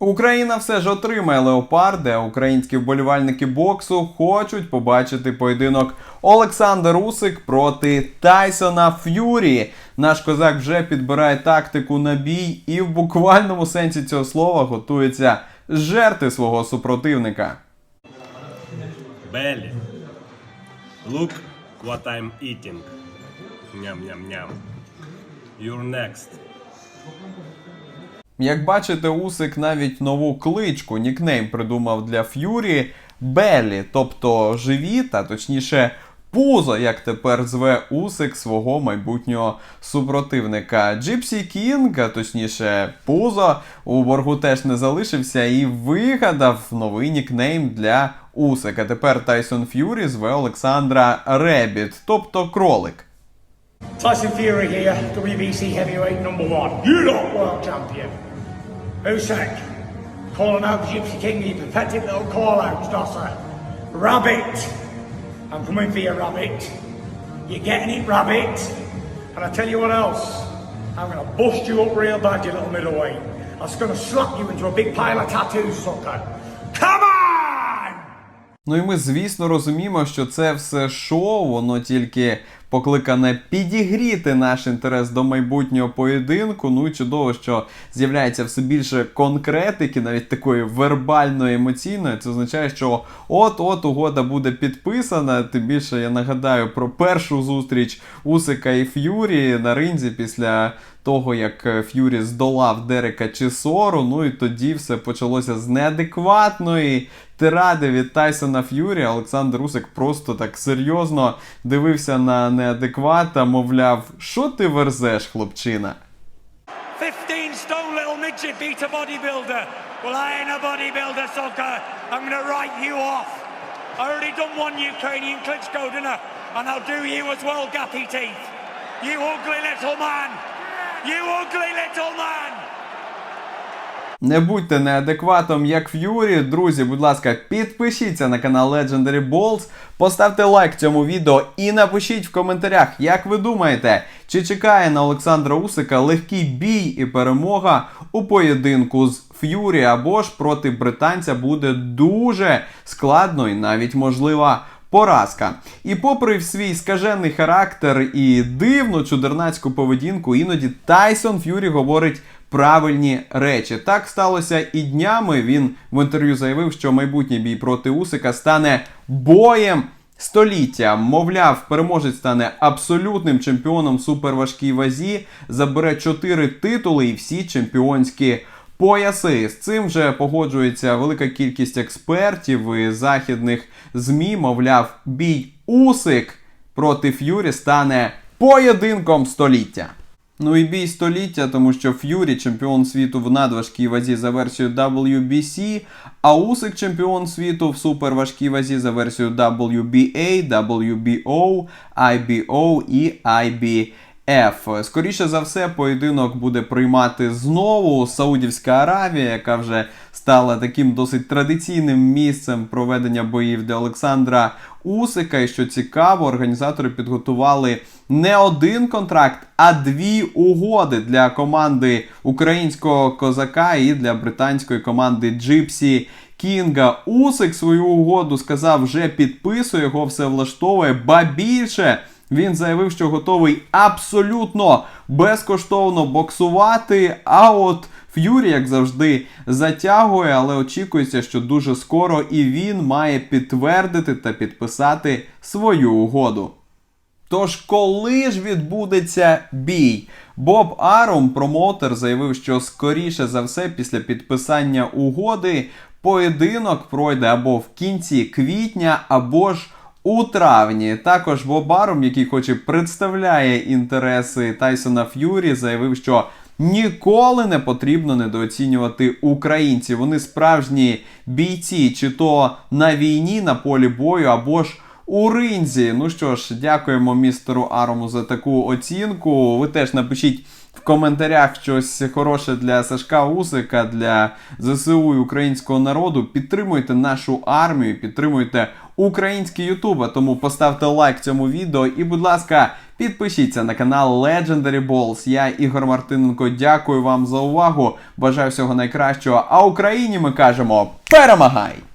Україна все ж отримає леопарди, а українські вболівальники боксу хочуть побачити поєдинок Олександр Усик проти Тайсона Ф'юрі. Наш козак вже підбирає тактику на бій і в буквальному сенсі цього слова готується жерти свого супротивника. Belly. Look what I'm eating. Ням ням ням. You're next. Як бачите, Усик навіть нову кличку, нікнейм придумав для Ф'юрі Беллі, тобто живіт, а точніше пузо, як тепер зве Усик свого майбутнього супротивника. Джипсі Кінг, а точніше пузо, у боргу теж не залишився і вигадав новий нікнейм для Усика. Тепер Тайсон Ф'юрі зве Олександра Ребіт, тобто кролик. Tyson Fury here, WBC heavyweight number one. You lot world champion. Usyk, calling out the Gypsy King, you pathetic little call outs, Dosser. Rabbit, I'm coming for you, Rabbit. You're getting it, Rabbit. And I tell you what else, I'm gonna bust you up real bad, you little middleweight. I'm just gonna slap you into a big pile of tattoos, sucker. Come on! Ну і ми, звісно, розуміємо, що це все шоу, воно тільки покликане підігріти наш інтерес до майбутнього поєдинку. Ну і чудово, що з'являється все більше конкретики, навіть такої вербальної емоційної. Це означає, що от-от угода буде підписана. Тим більше я нагадаю про першу зустріч Усика і Ф'юрі на ринзі після того, як е, Ф'юрі здолав Дерека Чісору. Ну і тоді все почалося з неадекватної тиради від Тайсона Ф'юрі. Олександр Усик просто так серйозно дивився на неадеквата, мовляв, що ти верзеш, хлопчина? 15 stone little midget beat a bodybuilder. Well, I ain't a bodybuilder, sucker. I'm gonna write you off. I already done one Ukrainian Klitschko dinner, and I'll do you as well, gappy teeth. You ugly little man. You ugly little man. Не будьте неадекватом, як Ф'юрі. Друзі, будь ласка, підпишіться на канал Legendary Balls, поставте лайк цьому відео і напишіть в коментарях, як ви думаєте, чи чекає на Олександра Усика легкий бій і перемога у поєдинку з Ф'юрі, або ж проти британця буде дуже складно і навіть можлива поразка. І попри свій скажений характер і дивну чудернацьку поведінку, іноді Тайсон Ф'юрі говорить правильні речі. Так сталося і днями. Він в інтерв'ю заявив, що майбутній бій проти Усика стане боєм. Століття, мовляв, переможець стане абсолютним чемпіоном суперважкій вазі, забере 4 титули і всі чемпіонські пояси. З цим вже погоджується велика кількість експертів і західних змі. Мовляв, бій Усик проти Ф'юрі стане поєдинком століття. Ну і бій століття, тому що Ф'юрі чемпіон світу в надважкій вазі за версією WBC, а Усик чемпіон світу в суперважкій вазі за версією WBA, WBO, IBO і IBF. Скоріше за все, поєдинок буде приймати знову Саудівська Аравія, яка вже стала таким досить традиційним місцем проведення боїв для Олександра Усика. І що цікаво, організатори підготували не один контракт, а дві угоди для команди українського козака і для британської команди Джипсі Кінга. Усик свою угоду сказав, вже підписує, його все влаштовує, ба більше. Він заявив, що готовий абсолютно безкоштовно боксувати. А от Ф'юрі, як завжди, затягує, але очікується, що дуже скоро і він має підтвердити та підписати свою угоду. Тож, коли ж відбудеться бій? Боб Аром, промоутер, заявив, що скоріше за все, після підписання угоди, поєдинок пройде або в кінці квітня, або ж у травні. Також Боб Аром, який хоч і представляє інтереси Тайсона Ф'юрі, заявив, що ніколи не потрібно недооцінювати українців. Вони справжні бійці, чи то на війні, на полі бою, або ж у ринзі. Ну що ж, дякуємо містеру Арому за таку оцінку. Ви теж напишіть в коментарях щось хороше для Сашка Усика, для ЗСУ і українського народу. Підтримуйте нашу армію, підтримуйте український Ютуб. Тому поставте лайк цьому відео і, будь ласка, підпишіться на канал Legendary Balls. Я Ігор Мартиненко. Дякую вам за увагу. Бажаю всього найкращого. А Україні ми кажемо перемагай!